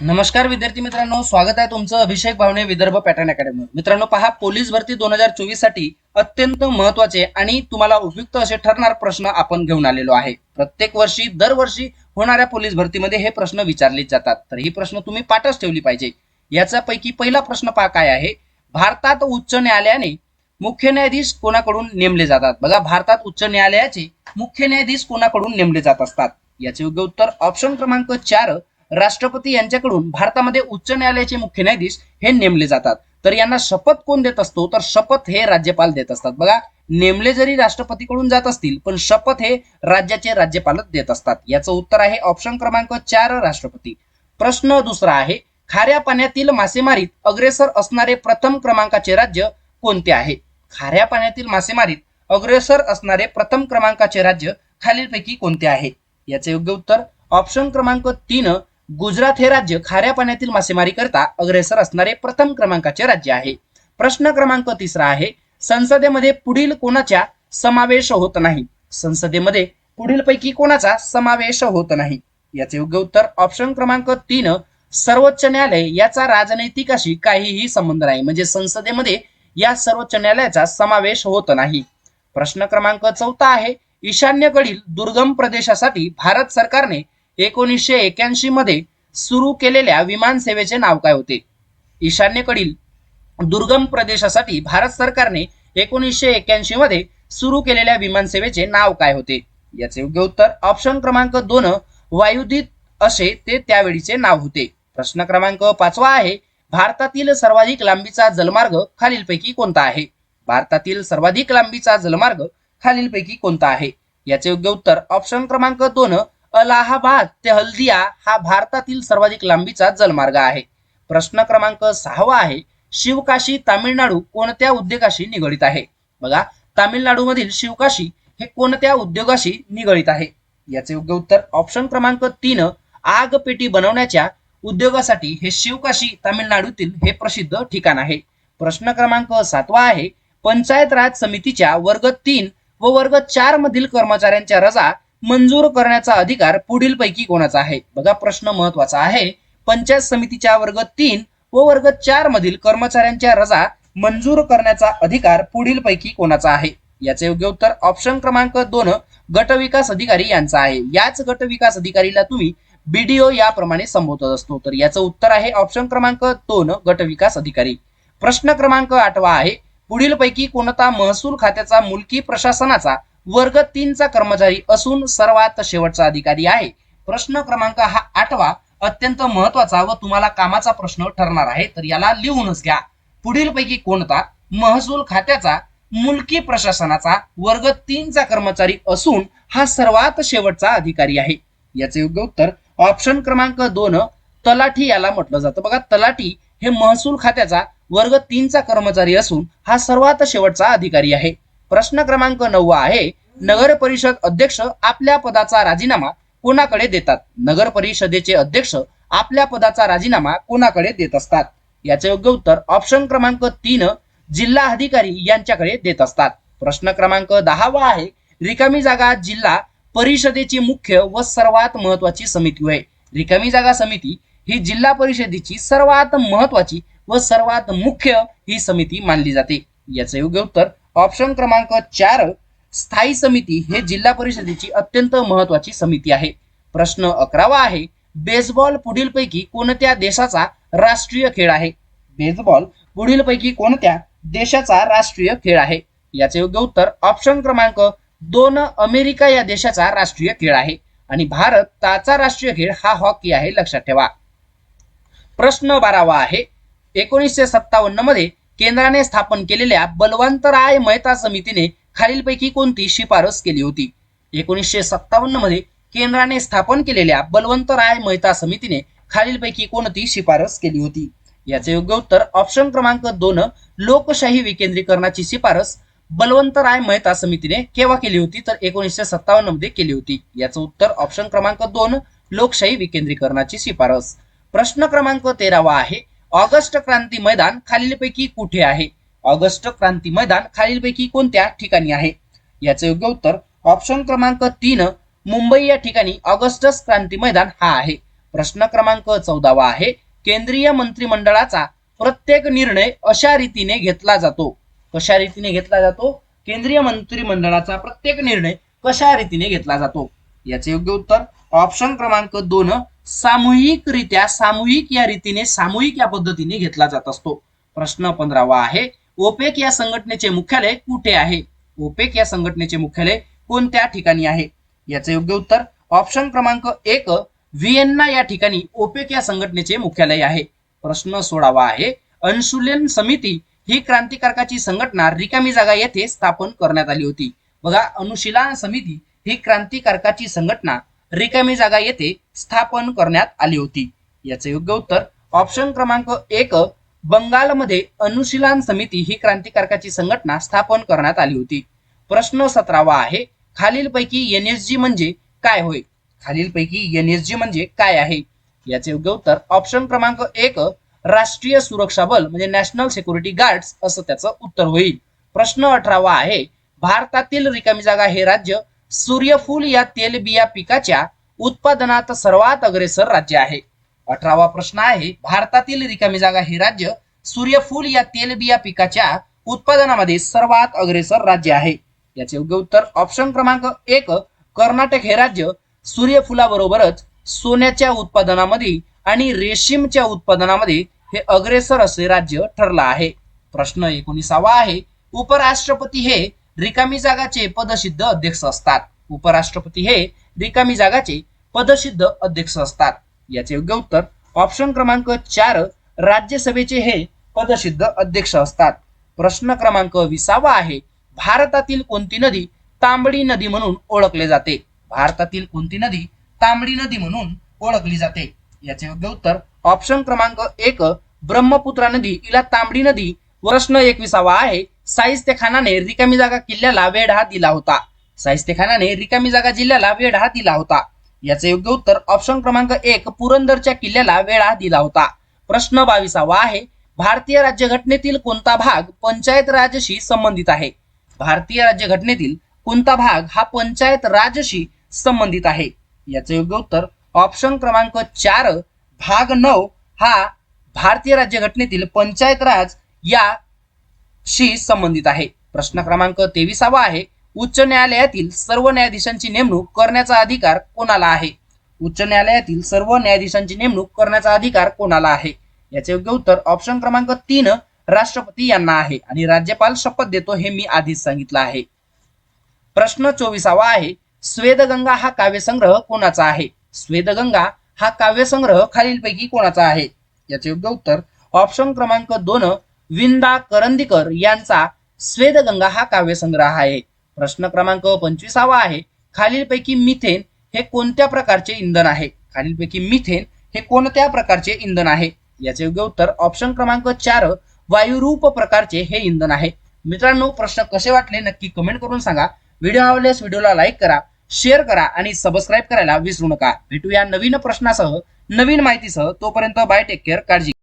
नमस्कार विद्यार्थी मित्रांनो स्वागत आहे तुमचं अभिषेक भावने विदर्भ पॅटर्न अकॅडमी मित्रांनो पहा पोलीस भरती दोन हजार चोवीससाठी अत्यंत महत्त्वाचे आणि तुम्हाला उपयुक्त असे ठरणार प्रश्न आपण घेऊन आलेलो आहे. प्रत्येक वर्षी दरवर्षी होणाऱ्या पोलीस भरतीमध्ये हे प्रश्न विचारले जातात. तर ही प्रश्न तुम्ही पाठच ठेवली पाहिजे. याच्यापैकी पहिला प्रश्न पहा काय आहे? भारतात उच्च न्यायालयाने मुख्य न्यायाधीश कोणाकडून नेमले जातात? बघा भारतात उच्च न्यायालयाचे मुख्य न्यायाधीश कोणाकडून नेमले जात असतात? याचे योग्य उत्तर ऑप्शन क्रमांक चार राष्ट्रपती यांच्याकडून भारतामध्ये उच्च न्यायालयाचे मुख्य न्यायाधीश हे नेमले जातात. तर यांना शपथ कोण देत असतो? तर शपथ हे राज्यपाल देत असतात. बघा नेमले जरी राष्ट्रपतीकडून जात असतील पण शपथ हे राज्याचे राज्यपालच देत असतात. याचं उत्तर आहे ऑप्शन क्रमांक चार राष्ट्रपती. प्रश्न दुसरा आहे खाऱ्या पाण्यातील मासेमारीत अग्रेसर असणारे प्रथम क्रमांकाचे राज्य कोणते आहे? खाऱ्या पाण्यातील मासेमारीत अग्रेसर असणारे प्रथम क्रमांकाचे राज्य खालीलपैकी कोणते आहे? याचे योग्य उत्तर ऑप्शन क्रमांक तीन गुजरात हे राज्य खाऱ्या पाण्यातील मासेमारी करता अग्रेसर असणारे प्रथम क्रमांकाचे राज्य आहे. प्रश्न क्रमांक तिसरा आहे संसदेमध्ये पुढील कोणाच्या समावेश होत नाही? संसदेमध्ये पुढील पैकी कोणाचा समावेश होत नाही? याचे योग्य उत्तर ऑप्शन क्रमांक तीन सर्वोच्च न्यायालय. याचा राजनैतिकाशी काहीही संबंध नाही. म्हणजे संसदेमध्ये या सर्वोच्च न्यायालयाचा समावेश होत नाही. प्रश्न क्रमांक चौथा आहे ईशान्येकडील दुर्गम प्रदेशासाठी भारत सरकारने एकोणीसशे एक्याऐंशी मध्ये सुरू केलेल्या विमान सेवेचे नाव काय होते? ईशान्येकडील दुर्गम प्रदेशासाठी भारत सरकारने एकोणीसशे एक्याऐंशी मध्ये सुरू केलेल्या विमान सेवेचे नाव काय होते? याचे योग्य उत्तर ऑप्शन क्रमांक दोन वायुदीत असे ते त्यावेळीचे नाव होते. प्रश्न क्रमांक पाचवा आहे भारतातील सर्वाधिक लांबीचा जलमार्ग खालीलपैकी कोणता आहे? भारतातील सर्वाधिक लांबीचा जलमार्ग खालीलपैकी कोणता आहे? याचे योग्य उत्तर ऑप्शन क्रमांक दोन अलाहाबाद ते हल्दिया हा भारतातील सर्वाधिक लांबीचा जलमार्ग आहे. प्रश्न क्रमांक सहावा आहे शिवकाशी तामिळनाडू कोणत्या उद्योगाशी निगडित आहे? बघा तामिळनाडूमधील शिवकाशी हे कोणत्या उद्योगाशी निगडित आहे? याचे योग्य उत्तर ऑप्शन क्रमांक तीन आग पेटी बनवण्याच्या उद्योगासाठी हे शिवकाशी तामिळनाडूतील हे प्रसिद्ध ठिकाण आहे. प्रश्न क्रमांक सातवा आहे पंचायत राज समितीच्या वर्ग तीन व वर्ग चार मधील कर्मचाऱ्यांच्या रजा मंजूर करण्याचा अधिकार पुढील पैकी कोणाचा आहे? बघा प्रश्न महत्त्वाचा आहे. पंचायत समितीच्या वर्ग तीन व वर्ग चार मधील कर्मचाऱ्यांच्या रजा मंजूर करण्याचा अधिकार पुढील पैकी कोणाचा आहे? याचे योग्य उत्तर ऑप्शन क्रमांक दोन गट विकास अधिकारी यांचा आहे. याच गट विकास अधिकारीला तुम्ही बीडीओ याप्रमाणे संबोधत असतो. तर याचं उत्तर आहे ऑप्शन क्रमांक दोन गट विकास अधिकारी. प्रश्न क्रमांक आठवा आहे. पुढील पैकी कोणता महसूल खात्याचा मुलकी प्रशासनाचा वर्ग तीनचा कर्मचारी असून सर्वात शेवटचा अधिकारी आहे. प्रश्न क्रमांक हा आठवा अत्यंत महत्त्वाचा व तुम्हाला कामाचा प्रश्न ठरणार आहे तर याला लिहूनच घ्या. पुढील पैकी कोणता? महसूल खात्याचा मुलकी प्रशासनाचा वर्ग तीनचा कर्मचारी असून हा सर्वात शेवटचा अधिकारी आहे. याचे योग्य उत्तर ऑप्शन क्रमांक दोन तलाठी याला म्हटलं जातं. बघा तलाठी हे महसूल खात्याचा वर्ग तीनचा कर्मचारी असून हा सर्वात शेवटचा अधिकारी आहे. प्रश्न क्रमांक नववा आहे नगर परिषद अध्यक्ष आपल्या पदाचा राजीनामा कोणाकडे देतात? नगर परिषदेचे अध्यक्ष आपल्या पदाचा राजीनामा कोणाकडे देत असतात? याचे योग्य उत्तर ऑप्शन क्रमांक तीन जिल्हा अधिकारी यांच्याकडे देत असतात. प्रश्न क्रमांक दहावा आहे रिकामी जागा जिल्हा परिषदेची मुख्य व सर्वात महत्वाची समिती होय. रिकामी जागा समिती ही जिल्हा परिषदेची सर्वात महत्वाची व सर्वात मुख्य ही समिती मानली जाते. याचे योग्य उत्तर ऑप्शन क्रमांक चार स्थायी समिती हे जिल्हा परिषदेची अत्यंत महत्वाची समिती आहे. प्रश्न अकरावा आहे बेसबॉल पुढीलपैकी कोणत्या देशाचा राष्ट्रीय खेळ आहे? बेसबॉल पुढीलपैकी कोणत्या देशाचा राष्ट्रीय खेळ आहे? याचे योग्य उत्तर ऑप्शन क्रमांक दोन अमेरिका या देशाचा राष्ट्रीय खेळ आहे. आणि भारताचा राष्ट्रीय खेळ हा हॉकी आहे लक्षात ठेवा. प्रश्न बारावा आहे एकोणीसशे सत्तावन्नमध्ये केंद्राने स्थापन केलेल्या बलवंतराय मेहता समितीने खालीलपैकी कोणती शिफारस केली होती? एकोणीसशे सत्तावन्नमध्ये केंद्राने स्थापन केलेल्या बलवंतराय मेहता समितीने खालीलपैकी कोणती शिफारस केली होती? याचे योग्य उत्तर ऑप्शन क्रमांक दोन लोकशाही विकेंद्रीकरणाची शिफारस बलवंतराय मेहता समितीने केव्हा केली होती? तर एकोणीसशे सत्तावन्नमध्ये केली होती. याचं उत्तर ऑप्शन क्रमांक दोन लोकशाही विकेंद्रीकरणाची शिफारस. प्रश्न क्रमांक तेरावा आहे. ऑगस्ट क्रांती मैदान खालीलपैकी कुठे आहे? ऑगस्ट क्रांती मैदान खालीलपैकी कोणत्या ठिकाणी आहे? याचे योग्य उत्तर ऑप्शन क्रमांक तीन मुंबई या ठिकाणी ऑगस्टस क्रांती मैदान हा आहे. प्रश्न क्रमांक चौदावा आहे. केंद्रीय मंत्रिमंडळाचा प्रत्येक निर्णय अशा रीतीने घेतला जातो. कशा रीतीने घेतला जातो? केंद्रीय मंत्रिमंडळाचा प्रत्येक निर्णय कशा रीतीने घेतला जातो? याचे योग्य उत्तर ऑप्शन क्रमांक दोन सामूहिकरित्या सामूहिक या रीतीने सामूहिक या पद्धतीने घेतला जात असतो. प्रश्न पंधरावा आहे ओपेक या संघटनेचे मुख्यालय कुठे आहे? ओपेक या संघटनेचे मुख्यालय कोणत्या ठिकाणी आहे? याचे योग्य उत्तर ऑप्शन क्रमांक एक व्हिएन्ना या ठिकाणी ओपेक या संघटनेचे मुख्यालय आहे. प्रश्न सोळावा आहे अन्शुलन समिती ही क्रांतिकारकाची संघटना रिकामी जागा येथे स्थापन करण्यात आली होती. बघा अनुशीलन समिती ही क्रांतिकारकाची संघटना रिकामी जागा येथे स्थापन करण्यात आली होती. याचे योग्य उत्तर ऑप्शन क्रमांक एक बंगालमध्ये अनुशीलन समिती ही क्रांतिकारकाची संघटना स्थापन करण्यात आली होती. प्रश्न सतरावा आहे खालीलपैकी एनएसजी म्हणजे काय होय? खालीलपैकी एनएसजी म्हणजे काय आहे? याचे योग्य उत्तर ऑप्शन क्रमांक एक राष्ट्रीय सुरक्षा बल म्हणजे नॅशनल सिक्युरिटी गार्ड्स असं त्याचं उत्तर होईल. प्रश्न अठरावा आहे भारतातील रिकामी जागा हे राज्य सूर्यफूल या तेलबिया पिकाच्या उत्पादनात सर्वात अग्रेसर राज्य आहे. अठरावा प्रश्न आहे भारतातील रिकामी जागा हे राज्य सूर्यफूल या तेलबिया पिकाच्या उत्पादनामध्ये सर्वात अग्रेसर राज्य आहे. याचे योग्य उत्तर ऑप्शन क्रमांक एक कर्नाटक हे राज्य सूर्यफुलाबरोबरच सोन्याच्या उत्पादनामध्ये आणि रेशीमच्या उत्पादनामध्ये हे अग्रेसर असे राज्य ठरलं आहे. प्रश्न एकोणीसावा आहे उपराष्ट्रपती हे रिकामी जागाचे पदसिद्ध अध्यक्ष असतात. उपराष्ट्रपती हे रिकामी जागाचे पदसिद्ध अध्यक्ष असतात. याचे योग्य उत्तर ऑप्शन क्रमांक चार राज्यसभेचे हे पदसिद्ध अध्यक्ष असतात. प्रश्न क्रमांक विसावा आहे भारतातील कोणती नदी तांबडी नदी म्हणून ओळखले जाते? भारतातील कोणती नदी तांबडी नदी म्हणून ओळखली जाते? याचे योग्य उत्तर ऑप्शन क्रमांक एक ब्रह्मपुत्रा नदी हिला तांबडी नदी प्रश्न एकविसावा आहे साहित्य खानाने रिकामी जागा किल्ल्याला वेढा दिला होता. साहित्य खानाने रिकामी जागा जिल्ह्याला हा दिला होता. याचे योग्य उत्तर ऑप्शन क्रमांक एक पुरंदरच्या किल्ल्याला वेढा दिला होता. प्रश्न बावीसावा आहे भारतीय राज्यघटनेतील कोणता भाग पंचायत राजशी संबंधित आहे? भारतीय राज्यघटनेतील कोणता भाग हा पंचायत राजशी संबंधित आहे? याचे योग्य उत्तर ऑप्शन क्रमांक चार भाग नऊ हा भारतीय राज्यघटनेतील पंचायत राज या शी संबंधित आहे. प्रश्न क्रमांक तेविसावा आहे उच्च न्यायालयातील सर्व न्यायाधीशांची नेमणूक करण्याचा अधिकार कोणाला आहे? उच्च न्यायालयातील सर्व न्यायाधीशांची नेमणूक करण्याचा अधिकार कोणाला आहे? याचे योग्य उत्तर ऑप्शन क्रमांक तीन राष्ट्रपती यांना आहे आणि राज्यपाल शपथ देतो हे मी आधीच सांगितलं आहे. प्रश्न चोवीसावा आहे स्वेदगंगा हा काव्यसंग्रह कोणाचा आहे? स्वेदगंगा हा काव्यसंग्रह खालीलपैकी कोणाचा आहे? याचे योग्य उत्तर ऑप्शन क्रमांक दोन विंदा करंदीकर यांचा स्वेदगंगा हा काव्यसंग्रह आहे. प्रश्न क्रमांक पंचवीसावा आहे. खालीलपैकी मिथेन हे कोणत्या प्रकारचे इंधन आहे? खालीलपैकी मिथेन हे कोणत्या प्रकारचे इंधन आहे? याचे योग्य उत्तर ऑप्शन क्रमांक चार वायुरूप प्रकारचे हे इंधन आहे. मित्रांनो प्रश्न कसे वाटले नक्की कमेंट करून सांगा. व्हिडिओ आवडल्यास व्हिडिओला लाईक करा शेअर करा आणि सबस्क्राईब करायला विसरू नका. भेटूया नवीन प्रश्नासह नवीन माहितीसह. तोपर्यंत बाय टेक केअर काळजी